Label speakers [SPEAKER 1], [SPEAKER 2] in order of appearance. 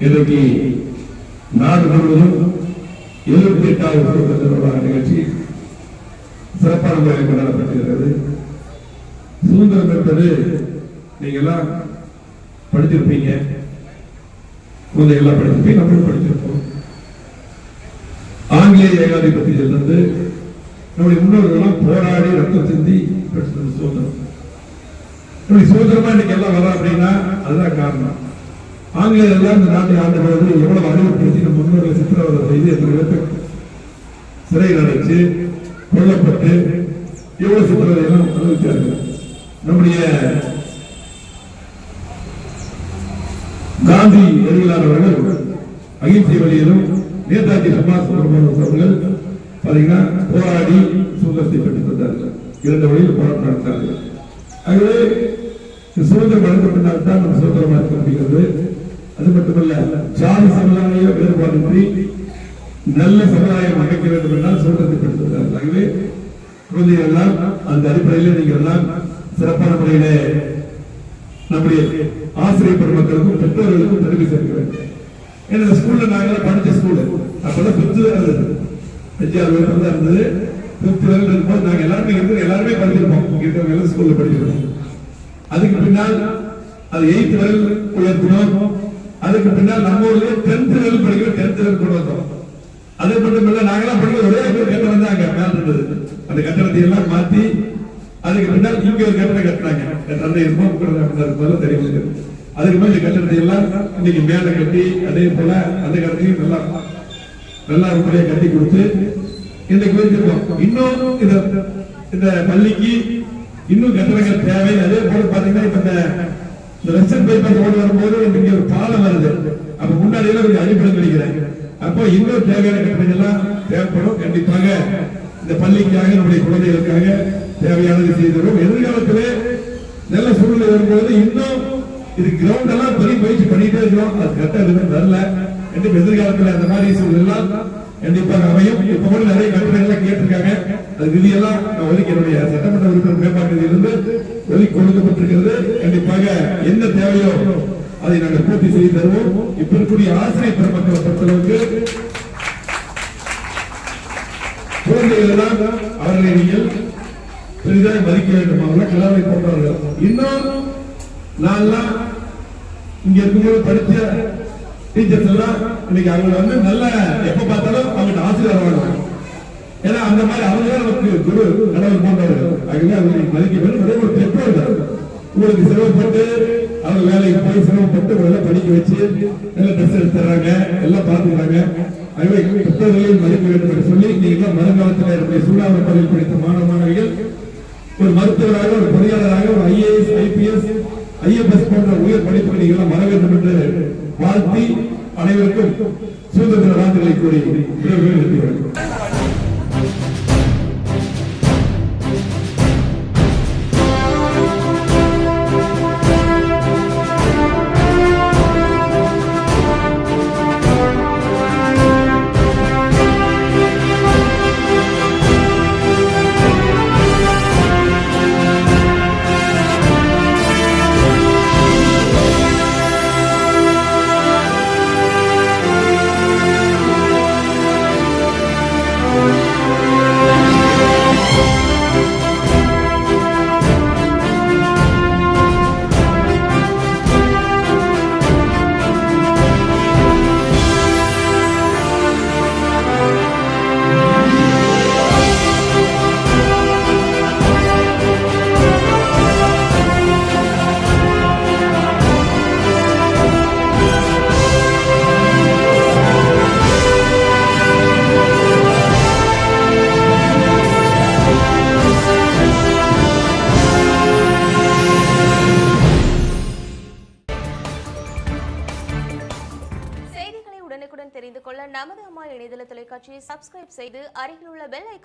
[SPEAKER 1] இன்றைக்கு நாடு முழுவதும் எழுபத்தி எட்டாவது சுதந்திர நிகழ்ச்சி சிறப்பான முறையில் கொண்டாடப்பட்டிருக்கிறது. சுதந்திரம் என்பது நீங்க எல்லாம் படிச்சிருப்பீங்க. குழந்தை எல்லாம் படிச்சிருப்பீங்க. நம்மளும் படிச்சிருப்போம். ஆங்கிலேய ஏகாதிபத்தியத்திலிருந்து நம்முடைய முன்னோர்கள்லாம் போராடி ரத்தம் சிந்தி பெற்றது சுதந்திரம். இப்படி சுதந்திரமா இன்னைக்கு எல்லாம் வரலாம் அப்படின்னா அதுதான் காரணம். ஆங்கிலேயர் எல்லாம் இந்த நாட்டை ஆண்ட பொழுது எவ்வளவு அழிவுபடுத்தி நம்ம முன்னோர்களை சித்திரவதை செய்து எத்தனை பேருக்கு சிறையில் அடைச்சு கொல்லப்பட்டு எவ்வளவு சித்திரவதை எல்லாம் அனுபவித்தார்கள்? நம்முடைய காந்தி எதிரிலார் அவர்கள் அகிம்சை வழியிலும் நேதாஜி சுபாஷ் சுப்பிரமணியம் அவர்கள் பாத்தீங்கன்னா போராடி சுதந்திரத்தை பெற்றுத் தந்தார்கள் இரண்டு வழியில் போராட்டம் நடத்தார்கள். ஆகவே சுதந்திரம் வழங்கப்பட்டால் தான் நம்ம சுதந்திரமா இருக்க முடிகிறது. அது மட்டுமல்ல ஜாதி சமுதாய வேறுபாடின்றி நல்ல சமுதாயம் அமைக்க வேண்டும் என்றால் சுதந்திரத்தை பெற்றுத் ஆகவே குழந்தைகள் எல்லாம் அந்த அடிப்படையில் நீங்கள் எல்லாம் சிறப்பான முறையிலே நம்முடைய ஆசிரியர் பெருமக்களுக்கும் பெற்றோர்களுக்கும் தெரிவி சேர்க்க வேண்டும். ஏன்னா ஸ்கூல்ல நாங்கெல்லாம் படிச்ச ஸ்கூல் அப்பதான் பிப்த் தான் இருந்தது. அஞ்சாறு வரைக்கும் தான் இருந்தது. பிப்த் வரைக்கும் இருக்கும்போது நாங்கள் எல்லாருமே இருந்து எல்லாருமே படிச்சிருப்போம். இங்க எல்லாம் ஸ்கூல்ல படிச்சிருக்கோம். அதுக்கு பின்னால் அது எயித் வரையில் உயர்த்தினோம். அதுக்கு பின்னால் நம்ம ஊர்லயே டென்த் வரையில் படிக்கிற டென்த் லெவல் கூட வந்தோம். அதே மட்டும் இல்ல நாங்கெல்லாம் படிக்கிற ஒரே ஒரு கட்டடம் தான் அங்க மேல இருந்தது. அந்த கட்டணத்தை எல்லாம் மாத்தி அதுக்கு பின்னால் இங்க ஒரு கட்டணம் கட்டினாங்க என் தந்தை இருக்கும் போல தெரியும் அதுக்கு மேல இந்த கட்டடத்தை எல்லாம் இன்னைக்கு மேல கட்டி அதே போல அந்த கட்டத்தையும் நல்லா நல்லா முறையை கட்டி கொடுத்து இன்னைக்கு வச்சிருக்கோம். இன்னும் இந்த இந்த பள்ளிக்கு இன்னும் கட்டணங்கள் தேவை. அதே போல பாத்தீங்கன்னா இப்ப இந்த இந்த வெஸ்டர்ன் பைபாஸ் ரோடு வரும்போது இங்க ஒரு பாலம் வருது. அப்ப முன்னாடி கொஞ்சம் அடிப்படை நினைக்கிறேன் அப்போ இன்னும் தேவையான கட்டடங்கள் தேவைப்படும். கண்டிப்பாக இந்த பள்ளிக்காக நம்முடைய குழந்தைகளுக்காக தேவையானது செய்திடும் எதிர்காலத்திலே நல்ல சூழ்நிலை வரும்போது இன்னும் இது கிரவுண்ட் எல்லாம் பெரிய பயிற்சி பண்ணிட்டே இருக்கிறோம். அது கரெக்டா எதுவும் வரல. கண்டிப்பா எதிர்காலத்துல அந்த மாதிரி சூழ்நிலை எல்லாம் கண்டிப்பாக அமையும். இப்ப கூட நிறைய கட்டுரைகள் கேட்டிருக்காங்க. அது விதியெல்லாம் நான் ஒதுக்கி என்னுடைய சட்டமன்ற உறுப்பினர் மேம்பாட்டில் இருந்து ஒதுக்கி கொடுக்கப்பட்டிருக்கிறது. கண்டிப்பாக என்ன தேவையோ அதை நாங்கள் பூர்த்தி செய்து தருவோம். இப்ப இருக்கக்கூடிய ஆசிரியர் பெருமக்களை பொறுத்தளவுக்கு குழந்தைகள் அவர்களை நீங்கள் பெரிதாக மதிக்க வேண்டும். அவர்கள் கிளம்பி போன்றவர்கள். இன்னும் நான்லாம் இங்க இருக்கும்போது படித்த டீச்சர்ஸ் எல்லாம் இன்னைக்கு அவங்க வந்து நல்ல எப்ப பார்த்தாலும் அவங்க ஆசிரியர் வாங்க ஏன்னா அந்த மாதிரி அவங்க தான் நமக்கு குரு கடவுள் போன்றவர்கள் ஆகவே அவங்களை மதிக்க வேண்டும். அதே ஒரு பெற்றோர்கள். உங்களுக்கு சிரமப்பட்டு அவங்க வேலைக்கு போய் சிரமப்பட்டு உங்களை படிக்க வச்சு நல்ல ட்ரெஸ் எடுத்தர்றாங்க எல்லாம் பார்த்துக்கிறாங்க. ஆகவே பெற்றோர்களையும் மதிக்க வேண்டும் என்று சொல்லி நீங்க எல்லாம் வருங்காலத்தில் என்னுடைய சூழாவர படித்த மாணவ மாணவிகள் ஒரு மருத்துவராக ஒரு பொறியாளராக ஒரு ஐஏஎஸ் ஐபிஎஸ் ஐஎஃப்எஸ் போன்ற உயர் படிப்புகளை நீங்கள் எல்லாம் வர வேண்டும் என்று வாழ்த்தி அனைவருக்கும் சுதந்திர வாழ்த்துக்களை கூறி விரைவில்
[SPEAKER 2] உள்ள நமது அம்மா இணையதள தொலைக்காட்சியை சப்ஸ்கிரைப் செய்து அருகில் உள்ள பெல் ஐக்கான்